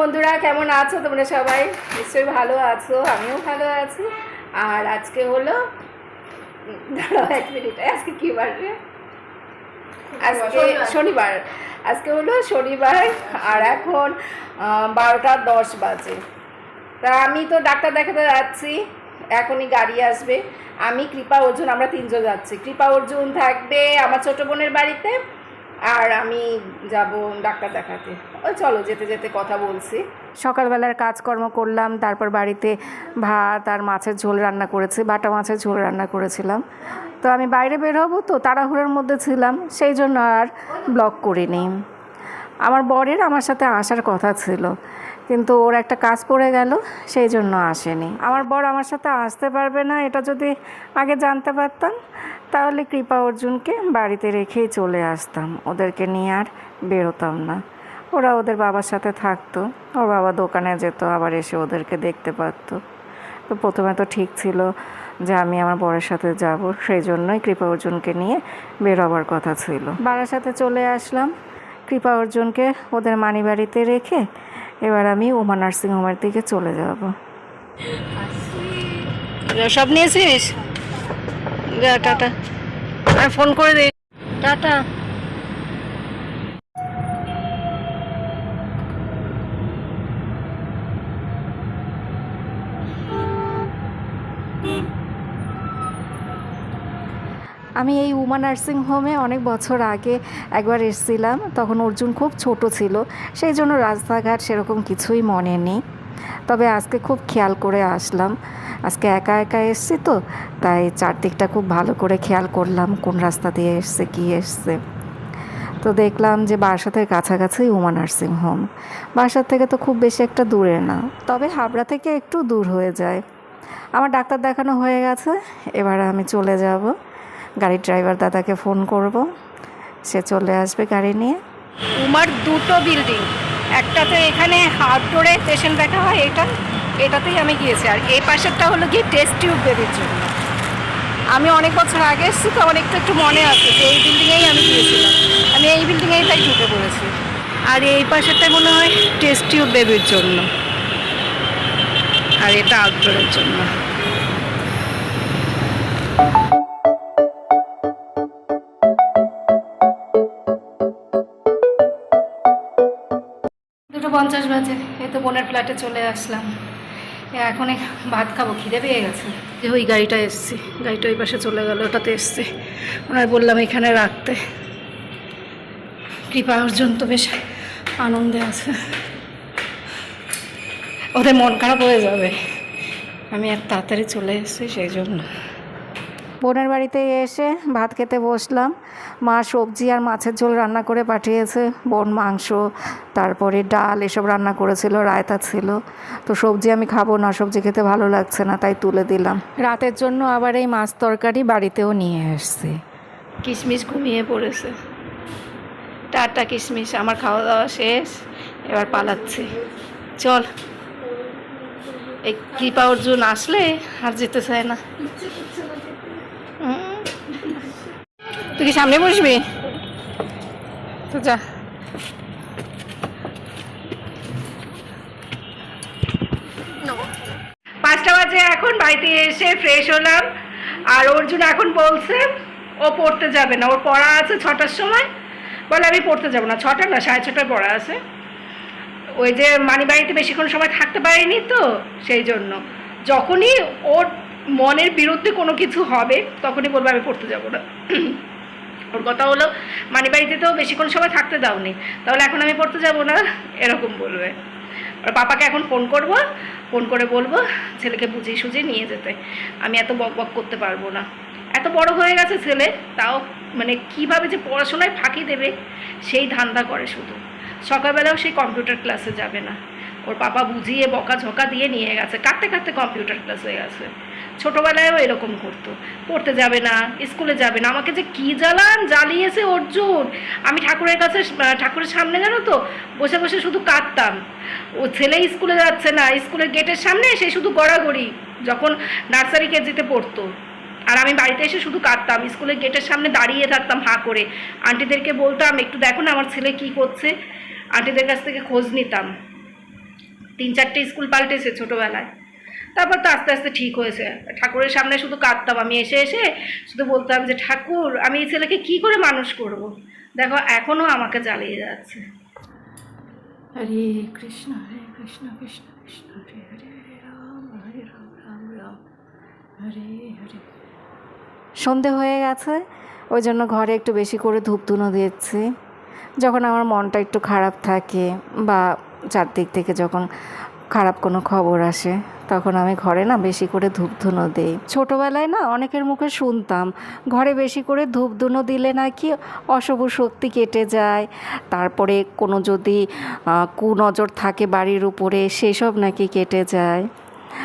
বন্ধুরা কেমন আছো তোমরা সবাই? নিশ্চয়ই ভালো আছো আমিও ভালো আছি। আর আজকে হলো দাঁড়াও এক মিনিট আজকে কী বার? আজকে শনিবার। আজকে হলো শনিবার আর এখন বারোটা দশ বাজে। তা আমি তো ডাক্তার দেখাতে যাচ্ছি এখনই গাড়ি আসবে। আমি কৃপা অর্জুন আমরা তিনজন যাচ্ছি। কৃপা অর্জুন থাকবে আমার ছোটো বোনের বাড়িতে আর আমি যাব ডাক্তার দেখাতে। ওই চলো, যেতে যেতে কথা বলছি। সকালবেলার কাজকর্ম করলাম, তারপর বাড়িতে ভাত আর মাছের ঝোল রান্না করেছি, বাটা মাছের ঝোল রান্না করেছিলাম। তো আমি বাইরে বের হব, তো তাড়াহুড়োর মধ্যে ছিলাম, সেই জন্য আর ব্লগ করিনি। আমার বরের আমার সাথে আসার কথা ছিল, কিন্তু ওর একটা কাজ পড়ে গেল, সেই জন্য আসেনি। আমার বর আমার সাথে আসতে পারবে না, এটা যদি আগে জানতে পারতাম তাহলে কৃপা অর্জুনকে বাড়িতে রেখেই চলে আসতাম। ওদেরকে নিয়ে আর বেরোতাম না। ওরা ওদের বাবার সাথে থাকতো। ওর বাবা দোকানে যেত, আবার এসে ওদেরকে দেখতে পারতো। তো প্রথমে তো ঠিক ছিল যে আমি আমার বরের সাথে যাব। সেই জন্যই কৃপা অর্জুনকে নিয়ে বেরোবার কথা ছিল। বাবার সাথে চলে আসলাম। কৃপা অর্জুনকে ওদের মানি বাড়িতে রেখে এবার আমি উমা নার্সিং হোমের দিকে চলে যাব। সব নিয়েছিস? যা টাটা। আমি ফোন করে দিই টাটা। আমি এই উমা নার্সিং হোমে অনেক বছর আগে একবার এসেছিলাম তখন অর্জুন খুব ছোট ছিল সেই জন্য রাস্তাঘাট সেরকম কিছুই মনে নেই। তবে আজকে খুব খেয়াল করে আসলাম। আজকে একা একা এসছি তো, তাই চারদিকটা খুব ভালো করে খেয়াল করলাম, কোন রাস্তা দিয়ে এসছে, কী এসছে। তো দেখলাম যে বারাসাতের কাছাকাছি উমা নার্সিং হোম। বারাসাত থেকে তো খুব বেশি একটা দূরে না, তবে হাবড়া থেকে একটু দূর হয়ে যায়। আমার ডাক্তার দেখানো হয়ে গেছে, এবার আমি চলে যাব। গাড়ির ড্রাইভার দাদাকে ফোন করব, সে চলে আসবে গাড়ি নিয়ে। উমার দুটো বিল্ডিং। একটাতে এখানে আউটডোরে পেশেন্ট দেখা হয়, এটা, এটাতেই আমি গিয়েছি। আর এই পাশেরটা হলো গিয়ে টেস্ট টিউব বেবির জন্য। আমি অনেক বছর আগে এসেছি, তো একটু একটু মনে আছে যে এই বিল্ডিংয়েই আমি গিয়েছিলাম। আমি এই বিল্ডিংয়েই তাই ঢুকে পড়েছি। আর এই পাশেরটা মনে হয় টেস্ট টিউব বেবির জন্য। আর এটা আউটডোরের জন্য। পঞ্চাশ বাজে এই তো বোনের ফ্ল্যাটে চলে আসলাম। এখন ভাত খাব, খিদে পেয়ে গেছে। যে ওই গাড়িটা এসছি, গাড়িটা ওই পাশে চলে গেল, ওটাতে এসছি। ওনার বললাম, এখানে রাখতে। কৃপা অর্জন তো বেশ আনন্দে আছে। ওদের মন খারাপ হয়ে যাবে। আমি আর তাড়াতাড়ি চলে এসেছি, সেই জন্য। বোনের বাড়িতে এসে ভাত খেতে বসলাম। মা সবজি আর মাছের ঝোল রান্না করে পাঠিয়েছে। বোন মাংস, তারপরে ডাল এসব রান্না করেছিল, রায়তা ছিল। তো সবজি আমি খাব না, সবজি খেতে ভালো লাগছে না, তাই তুলে দিলাম। রাতের জন্য আবার এই মাছ তরকারি বাড়িতেও নিয়ে এসছি। কিশমিশ ঘুমিয়ে পড়েছে। টাটা কিশমিশ, আমার খাওয়া দাওয়া শেষ। এবার পালাচ্ছি। চল। এই কৃপা অর্জুন আসলে আর যেতে চায় না। তুই কি সামনে বসবি? তো যা। পাঁচটা বাজে এখন, বাড়িতে এসে ফ্রেশ হলাম। আর অর্জুন এখন বলছে, ও পড়তে যাবে না। ওর পড়া আছে ছটার সময়। বলে আমি পড়তে যাব না। ছটা না, সাড়ে ছটায় পড়া আছে। ওই যে মানি বাড়িতে বেশিক্ষণ সময় থাকতে পারিনি তো, সেই জন্য। যখনই ওর মনের বিরুদ্ধে কোনো কিছু হবে, তখনই বলবে আমি পড়তে যাব না। ওর কথা হলো মানি বাড়িতে তো বেশিক্ষণ সময় থাকতে দাওনি। তাহলে এখন আমি পড়তে যাব না? এরকম বলবে। ওর পাপাকে এখন ফোন করব, ফোন করে বলব, ছেলেকে বুঝিয়ে সুঝিয়ে নিয়ে যেতে। আমি এত বক বক করতে পারব না। এত বড় হয়ে গেছে ছেলে, তাও মানে কীভাবে যে পড়াশোনায় ফাঁকি দেবে, সেই ধান্দা করে শুধু। সকালবেলাও সেই কম্পিউটার ক্লাসে যাবে না। ওর পাপা বুঝিয়ে বকা ঝকা দিয়ে নিয়ে গেছে। কাটতে কাটতে কম্পিউটার ক্লাস হয়ে গেছে। ছোটোবেলায়ও এরকম করতো। পড়তে যাবে না, স্কুলে যাবে না। আমাকে যে কী জ্বালান, জ্বালিয়েছে অর্জুন। আমি ঠাকুরের কাছে ঠাকুরের সামনে জানো তো, বসে বসে শুধু কাঁদতাম। ও ছেলে স্কুলে যাচ্ছে না, স্কুলের গেটের সামনে সে শুধু গড়াগড়ি, যখন নার্সারি কেজিতে পড়তো। আর আমি বাড়িতে এসে শুধু কাঁদতাম, স্কুলের গেটের সামনে দাঁড়িয়ে থাকতাম হাঁ করে। আন্টিদেরকে বলতাম, একটু দেখো না আমার ছেলে কি করছে। আন্টিদের কাছ থেকে খোঁজ নিতাম। তিন চারটে স্কুল পাল্টেছে ছোটোবেলায়। তারপর তো আস্তে আস্তে ঠিক হয়েছে। ঠাকুরের সামনে শুধু কাঁদতাম, আমি এসে এসে শুধু বলতাম যে, ঠাকুর, আমি এই ছেলেকে কি করে মানুষ করব। দেখো এখনও আমাকে জ্বালিয়ে যাচ্ছে। হরে কৃষ্ণ হরে কৃষ্ণ কৃষ্ণ কৃষ্ণ, হরে হরে রাম হরে রাম রাম রাম, হরে হরে। সন্ধে হয়ে গেছে, ওই জন্য ঘরে একটু বেশি করে ধূপ ধুনো দিচ্ছি। যখন আমার মনটা একটু খারাপ থাকে বা চারদিক থেকে যখন খারাপ কোনো খবর আসে, তখন আমি ঘরে না বেশি করে ধূপ ধুনো দিই। ছোটোবেলায় না অনেকের মুখে শুনতাম, ঘরে বেশি করে ধূপ ধুনো দিলে নাকি অশুভ শক্তি কেটে যায়। তারপরে কোনো যদি কুনজর থাকে বাড়ির উপরে, সেসব নাকি কেটে যায়।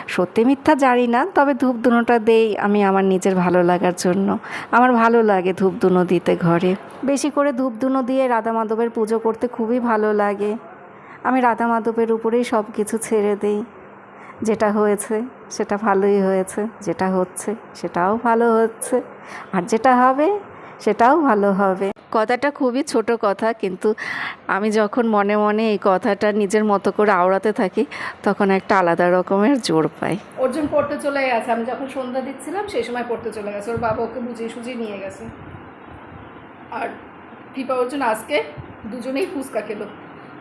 সত্যি মিথ্যা জানি না, তবে ধূপ ধুনোটা দেই আমি আমার নিজের ভালো লাগার জন্য। আমার ভালো লাগে ধূপ ধুনো দিতে ঘরে। বেশি করে ধূপ ধুনো দিয়ে রাধা মাধবের পুজো করতে খুবই ভালো লাগে। আমি রাধা মাধবের উপরেই সব কিছু ছেড়ে দিই। যেটা হয়েছে, সেটা ভালোই হয়েছে, যেটা হচ্ছে, সেটাও ভালো হচ্ছে, আর যেটা হবে, সেটাও ভালো হবে। কথাটা খুবই ছোট কথা, কিন্তু আমি যখন মনে মনে এই কথাটা নিজের মতো করে আওড়াতে থাকি, তখন একটা আলাদা রকমের জোর পাই। অর্জুন পড়তে চলে গেছে। আমি যখন সন্ধ্যা দিচ্ছিলাম, সেই সময় পড়তে চলে গেছে। ওর বাবা ওকে বুঝিয়ে সুঝিয়ে নিয়ে গেছে। আর কৃপা অর্জুন আজকে দুজনেই ফুচকা খেলো।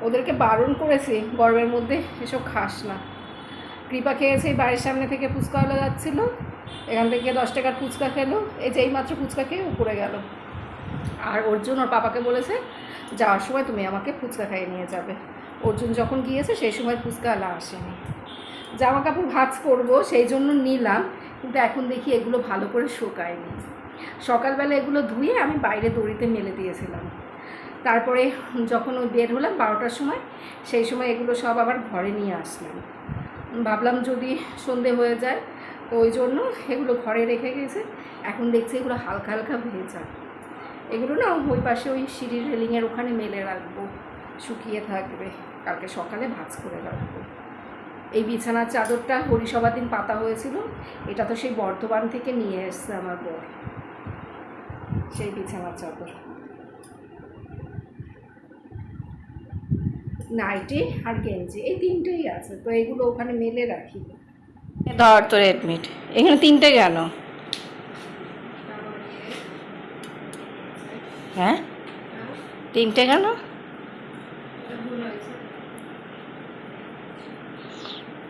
ওদেরকে বারণ করেছি গরমের মধ্যে এসব খাস না। কৃপা খেয়েছে বাড়ির সামনে থেকে ফুচকাওয়ালা যাচ্ছিল, এখান থেকে দশ টাকার ফুচকা খেলো, এই যে এইমাত্র ফুচকা খেয়ে উপরে গেল। আর অর্জুন ওর পাপাকে বলেছে, যাওয়ার সময় তুমি আমাকে ফুচকা খাইয়ে নিয়ে যাবে। অর্জুন যখন গিয়েছে, সেই সময় ফুচকাওয়ালা আসেনি। জামা কাপড় ভাজ করব, সেই জন্য নিলাম, কিন্তু এখন দেখি এগুলো ভালো করে শুকায়নি। সকালবেলা এগুলো ধুয়ে আমি বাইরে দড়িতে মেলে দিয়েছিলাম। তারপরে যখন ওই বের হলাম বারোটার সময়, সেই সময় এগুলো সব আবার ঘরে নিয়ে আসলাম। ভাবলাম যদি সন্ধে হয়ে যায় তো ওই জন্য এগুলো ঘরে রেখে গেছে। এখন দেখছি এগুলো হালকা হালকা ভেজা। এগুলো না ওই পাশে ওই সিঁড়ির রেলিংয়ের ওখানে মেলে রাখব, শুকিয়ে থাকবে। কালকে সকালে ভাজ করে রাখব। এই বিছানার চাদরটা হরিসভার দিন পাতা হয়েছিল, এটা তো সেই বর্ধমান থেকে নিয়ে এসছে আমার বর। সেই বিছানার চাদর। নাইটি আর গেঞ্জি এই তিনটেই আছে তো এগুলো ওখানে মেলে রাখি। ধর তো রেডমিট এখানে তিনটে কেন? হ্যাঁ? তিনটে কেন?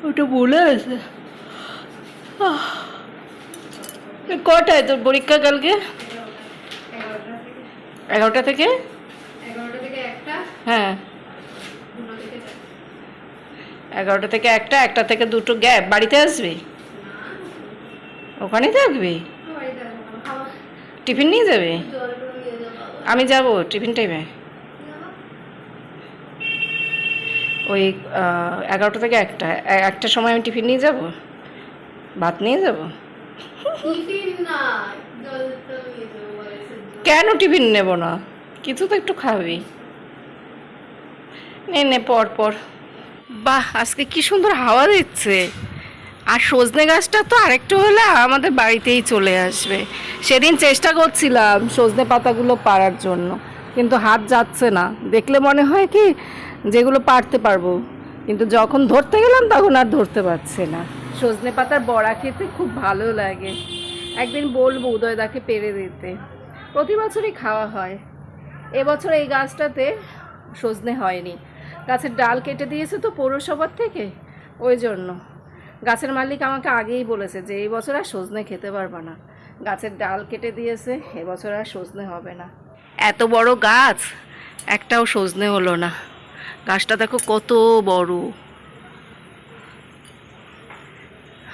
ওটা বলে আছে কটায় তোর পরীক্ষা কালকে? এগারোটা থেকে? এগারোটা থেকে একটা? হ্যাঁ। এগারোটা থেকে একটা একটা থেকে দুটো গ্যাপ। বাড়িতে আসবি? ওখানেই থাকবি? টিফিন নিয়ে যাবে? আমি যাব টিফিন টাইমে ওই এগারোটা থেকে একটা। এ- একটার সময় আমি টিফিন নিয়ে যাব? ভাত নিয়ে যাব? কেন টিফিন নেব না? কিছু তো একটু খাবি। নে পর পর বাহ, আজকে কি সুন্দর হাওয়া দিচ্ছে। আর সজনে গাছটা তো আরেকটু হলে আমাদের বাড়িতেই চলে আসবে। সেদিন চেষ্টা করছিলাম সজনে পাতাগুলো পাড়ার জন্য, কিন্তু হাত যাচ্ছে না। দেখলে মনে হয় কি, যেগুলো পারতে পারব। কিন্তু যখন ধরতে গেলাম, তখন আর ধরতে পারছে না। সজনে পাতার বড়া খেতে খুব ভালো লাগে। একদিন বলব উদয়দাকে পেরে দিতে। প্রতি বছরই খাওয়া হয়। এবছর এই গাছটাতে সজনে হয়নি। গাছের ডাল কেটে দিয়েছে তো পৌরসভার থেকে? ওই জন্য। গাছের মালিক আমাকে আগেই বলেছে যে এই বছর আর সজনে খেতে পারবে না। গাছের ডাল কেটে দিয়েছে এবছর আর সজনে হবে না। এত বড় গাছ? একটাও সজনে হলো না। গাছটা দেখো কত বড়।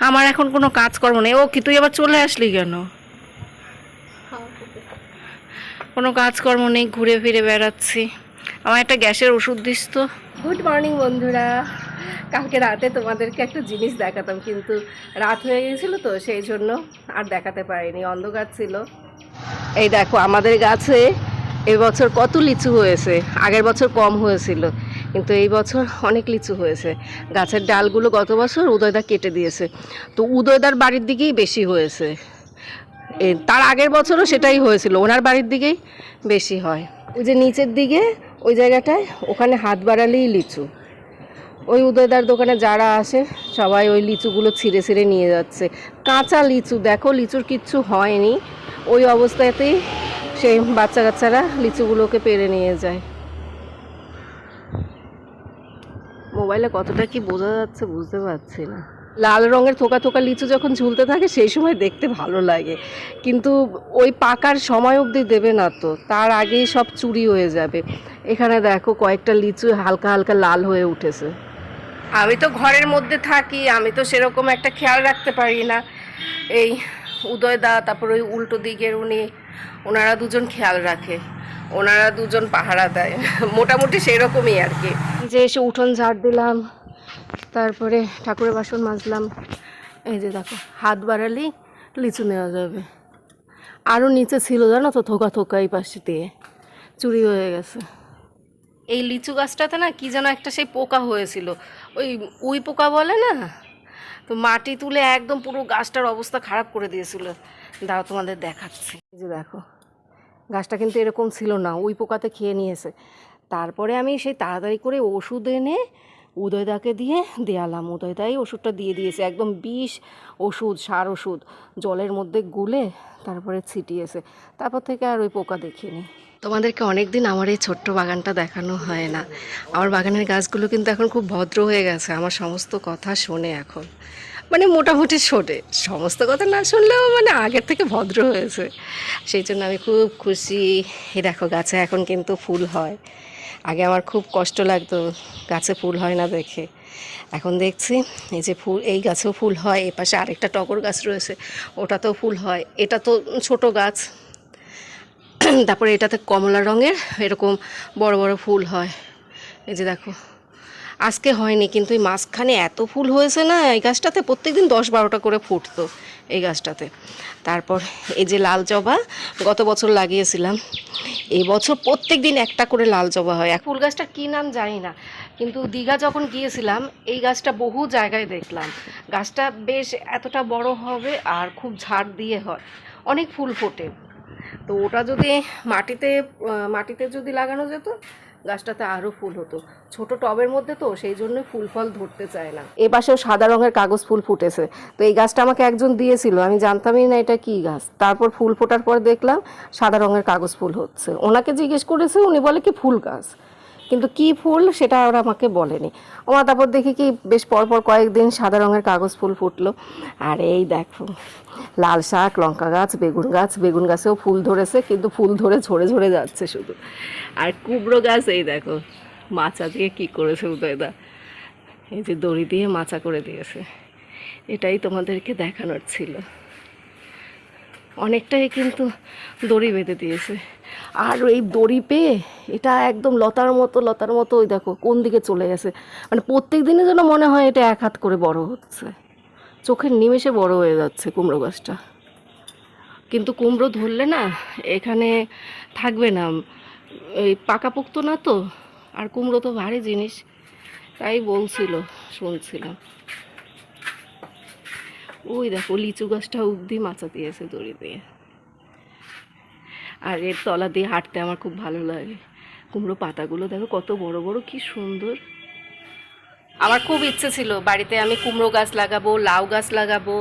আমার এখন কোনো কাজকর্ম নেই। ও কি তুই আবার চলে আসলি কেন? কোনো কাজকর্ম নেই ঘুরে ফিরে বেড়াচ্ছি। আমার একটা গ্যাসের ওষুধ দিস তো। গুড মর্নিং বন্ধুরা। কালকে রাতে তোমাদেরকে একটা জিনিস দেখাতাম, কিন্তু রাত হয়ে গেছিল তো, সেই জন্য আর দেখাতে পারিনি, অন্ধকার ছিল। এই দেখো, আমাদের গাছে এবছর কত লিচু হয়েছে, আগের বছর কম হয়েছিল, কিন্তু এই বছর অনেক লিচু হয়েছে। গাছের ডালগুলো গত বছর উদয়দা কেটে দিয়েছে, তো উদয়দার বাড়ির দিকেই বেশি হয়েছে। তার আগের বছরও সেটাই হয়েছিল, ওনার বাড়ির দিকেই বেশি হয়। ওই যে নিচের দিকে ওই জায়গাটায় ওখানে হাত বাড়ালেই লিচু। ওই উদয়দার দোকানে যারা আসে, সবাই ওই লিচুগুলো ছিঁড়ে ছিঁড়ে নিয়ে যাচ্ছে। কাঁচা লিচু, দেখো লিচুর কিচ্ছু হয়নি। ওই অবস্থাতেই সেই বাচ্চা কাচ্চারা লিচুগুলোকে পেরে নিয়ে যায়। মোবাইলে কতটা কি বোঝা যাচ্ছে বুঝতে পারছি না। লাল রঙের থোকা থোকা লিচু যখন ঝুলতে থাকে, সেই সময় দেখতে ভালো লাগে। কিন্তু ওই পাকার সময় অবধি দেবে না তো, তার আগেই সব চুরি হয়ে যাবে। এখানে দেখো কয়েকটা লিচু হালকা হালকা লাল হয়ে উঠেছে। আমি তো ঘরের মধ্যে থাকি, আমি তো সেরকম একটা খেয়াল রাখতে পারি না। এই উদয় দা, তারপর ওই উল্টো দিকের উনি, ওনারা দুজন খেয়াল রাখে। ওনারা দুজন পাহারা দেয়। মোটামুটি সেরকমই আর কি। যে এসে উঠোন ঝাড় দিলাম তারপরে ঠাকুরের বাসন মাজলাম। এই যে দেখো হাত বাড়ালেই লিচু নেওয়া যাবে। আরও নিচে ছিল জানো তো থোকা থোকা এই পাশে দিয়ে। চুরি হয়ে গেছে। এই লিচু গাছটাতে না কি যেন একটা সেই পোকা হয়েছিল। ওই উই পোকা বলে না? তো মাটি তুলে একদম পুরো গাছটার অবস্থা খারাপ করে দিয়েছিল। দাও তোমাদের দেখাচ্ছি। যে দেখো গাছটা কিন্তু এরকম ছিল না উই পোকাতে খেয়ে নিয়েছে। তারপরে আমি সেই তাড়াতাড়ি করে ওষুধ এনে উদয়দাকে দিয়ে দেয়ালাম। উদয়দাই ওষুধটা দিয়ে দিয়েছে। একদম বিষ, ওষুধ, সার ওষুধ। জলের মধ্যে গুলে তারপরে ছিটিয়েছে। তারপর থেকে আর ওই পোকা দেখিনি। তোমাদেরকে অনেক দিন আমার এই ছোট্ট বাগানটা দেখানো হয় না। আমার বাগানের গাছগুলো কিন্তু এখন খুব ভদ্র হয়ে গেছে। আমার সমস্ত কথা শোনে এখন। মানে মোটামুটি শোনে। সমস্ত কথা না শুনলেও মানে আগের থেকে ভদ্র হয়েছে। সেই জন্য আমি খুব খুশি। দেখো, গাছে এখন কিন্তু ফুল হয়। আগে আমার খুব কষ্ট লাগতো গাছে ফুল হয় না দেখে। এখন দেখছি এই যে ফুল, এই গাছেও ফুল হয়, এ পাশে আরেকটা টগর গাছ রয়েছে, ওটাতেও ফুল হয়। এটা তো ছোট গাছ। তারপরে এটাতে কমলা রঙের এরকম বড় বড় ফুল হয়। এই যে দেখো আজকে হয়নি, কিন্তু এই মাঝখানে এত ফুল হয়েছে না, এই গাছটাতে প্রত্যেকদিন দশ বারোটা করে ফুটতো এই গাছটাতে। তারপর এই যে লাল জবা, গত বছর লাগিয়েছিলাম, এই বছর প্রত্যেক দিন একটা করে লাল জবা হয়। ফুল গাছটার কী নাম জানি না, কিন্তু দীঘা যখন গিয়েছিলাম, এই গাছটা বহু জায়গায় দেখলাম। গাছটা বেশ এতটা বড় হবে আর খুব ঝাড় দিয়ে হয়। অনেক ফুল ফোটে। তো ওটা যদি মাটিতে মাটিতে যদি লাগানো যেত গাছটাতে আরও ফুল হতো। ছোট টবের মধ্যে তো সেই জন্যই ফুল ফল ধরতে চায় না। এ পাশেও সাদা রঙের কাগজ ফুল ফুটেছে। তো এই গাছটা আমাকে একজন দিয়েছিল, আমি জানতামই না এটা কি গাছ। তারপর ফুল ফোটার পর দেখলাম সাদা রঙের কাগজ ফুল হচ্ছে। ওনাকে জিজ্ঞেস করেছে, উনি বলে কি ফুল গাছ। কিন্তু কি ফুল সেটা ওরা আমাকে বলেনি। আমার তারপর দেখি কি বেশ পরপর কয়েকদিন সাদা রঙের কাগজ ফুল ফুটলো। আর এই দেখো, লাল শাক, লঙ্কা গাছ, বেগুন গাছ, বেগুন গাছেও ফুল ধরেছে, কিন্তু ফুল ধরে ঝরে ঝরে যাচ্ছে শুধু। আর কুমড়ো গাছ, এই দেখো, মাচা দিয়ে কি করেছে উদয়দা এই যে দড়ি দিয়ে মাচা করে দিয়েছে। এটাই তোমাদেরকে দেখানোর ছিল। অনেকটাই কিন্তু দড়ি বেঁধে দিয়েছে। আর এই দড়ি পেয়ে এটা একদম লতার মতো লতার মতো ওই দেখো, কোন দিকে চলে গেছে। মানে প্রত্যেক দিনে যেন মনে হয় এটা এক হাত করে বড় হচ্ছে। চোখের নিমেষে বড় হয়ে যাচ্ছে কুমড়ো গাছটা। কিন্তু কুমড়ো ধরলে না, এখানে থাকবে না। এই পাকা পোক্ত না তো, আর কুমড়ো তো ভারী জিনিস। তাই বলছিল, শুনছিলাম। ওই দেখো, লিচু গাছটা অবধি মাচা দিয়েছে দড়ি দিয়ে। আর এর তলা দিয়ে হাঁটতে আমার খুব ভালো লাগে। কুমড়ো পাতাগুলো দেখো কত বড় বড়, কি সুন্দর। আমার খুব ইচ্ছে ছিল, বাড়িতে আমি কুমড়ো গাছ লাগাবো, লাউ গাছ লাগাবো,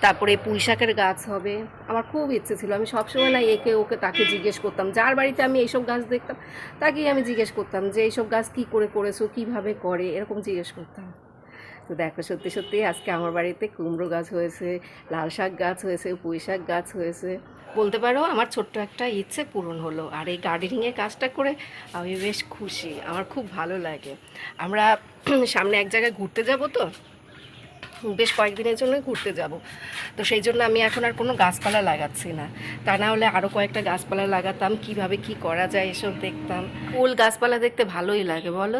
তারপরে পুঁই শাকের গাছ হবে। আমার খুব ইচ্ছে ছিল, আমি সবসময় না একে ওকে তাকে জিজ্ঞেস করতাম, যার বাড়িতে আমি এইসব গাছ দেখতাম, তাকেই আমি জিজ্ঞেস করতাম যে এইসব গাছ কী করে করেছ, কীভাবে করে, এরকম জিজ্ঞেস করতাম। তো দেখো, সত্যি সত্যি আজকে আমার বাড়িতে কুমড়ো গাছ হয়েছে লাল শাক গাছ হয়েছে, পুঁই শাক গাছ হয়েছে। বলতে পারো, আমার ছোট্ট একটা ইচ্ছে পূরণ হলো। আর এই গার্ডেনিংয়ের কাজটা করে আমি বেশ খুশি। আমার খুব ভালো লাগে। আমরা সামনে এক জায়গায় ঘুরতে যাব তো, বেশ কয়েকদিনের জন্য ঘুরতে যাব। তো সেই জন্য আমি এখন আর কোনো গাছপালা লাগাচ্ছি না। তা না হলে আরও কয়েকটা গাছপালা লাগাতাম, কীভাবে কি করা যায় এসব দেখতাম। ফুল গাছপালা দেখতে ভালোই লাগে, বলো?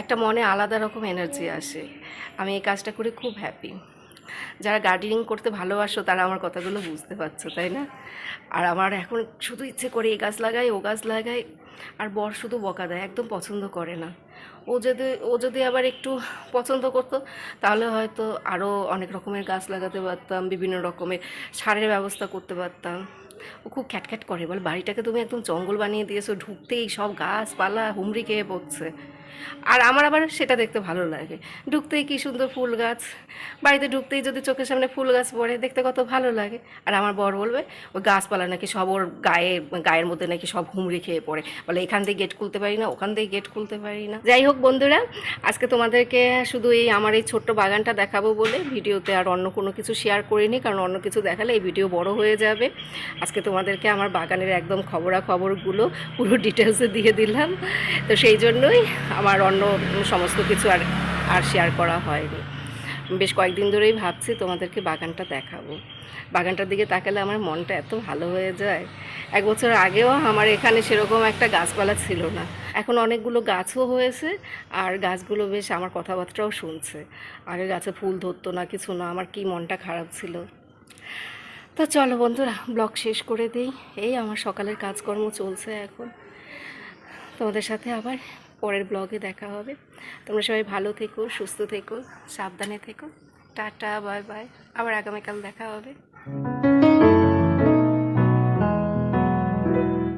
একটা মনে আলাদা রকম এনার্জি আসে। আমি এই কাজটা করে খুব হ্যাপি যারা গার্ডেনিং করতে ভালোবাসো, তারা আমার কথাগুলো বুঝতে পারছ, তাই না? আর আমার এখন শুধু ইচ্ছে করে এই গাছ লাগাই, ও গাছ লাগাই, আর বর শুধু বকা দেয়, একদম পছন্দ করে না। ও যদি ও যদি আবার একটু পছন্দ করতো, তাহলে হয়তো আরও অনেক রকমের গাছ লাগাতে পারতাম, বিভিন্ন রকমের সারের ব্যবস্থা করতে পারতাম। ও খুব খ্যাটখ্যাট করে, বলে বাড়িটাকে তুমি একদম জঙ্গল বানিয়ে দিয়েছ, ঢুকতেই সব গাছপালা হুমড়ি খেয়ে পড়ছে। আর আমার আবার সেটা দেখতে ভালো লাগে। ঢুকতেই কি সুন্দর ফুল গাছ। বাড়িতে ঢুকতেই যদি চোখের সামনে ফুল গাছ পড়ে, দেখতে কত ভালো লাগে। আর আমার বর বলবে, ওই গাছপালা নাকি সব ওর গায়ে, গায়ের মধ্যে নাকি সব হুমড়ি খেয়ে পড়ে। বলে, এখান থেকে গেট খুলতে পারি না, ওখান থেকে গেট খুলতে পারি না। যাই হোক বন্ধুরা, আজকে তোমাদেরকে শুধু এই আমার এই ছোট্ট বাগানটা দেখাবো বলে ভিডিওতে আর অন্য কোনো কিছু শেয়ার করিনি, কারণ অন্য কিছু দেখালে এই ভিডিও বড় হয়ে যাবে। আজকে তোমাদেরকে আমার বাগানের একদম খবরাখবরগুলো পুরো ডিটেলসে দিয়ে দিলাম। তো সেই জন্যই আমার অন্য সমস্ত কিছু আর আর শেয়ার করা হয়নি। বেশ কয়েকদিন ধরেই ভাবছি তোমাদেরকে বাগানটা দেখাবো। বাগানটার দিকে তাকালে আমার মনটা এত ভালো হয়ে যায়। এক বছর আগেও আমার এখানে সেরকম একটা গাছপালা ছিল না। এখন অনেকগুলো গাছও হয়েছে আর গাছগুলো বেশ আমার কথাবার্তাও শুনছে। আগে গাছে ফুল ধরতো না, কিছু না, আমার কি মনটা খারাপ ছিল। তো চলো বন্ধুরা, ব্লগ শেষ করে দিই। এই আমার সকালের কাজকর্ম চলছে এখন। তোমাদের সাথে আবার পরের ব্লগে দেখা হবে। তোমরা সবাই ভালো থেকো, সুস্থ থেকো, সাবধানে থেকো। টাটা বাই বাই আবার আগামীকাল দেখা হবে।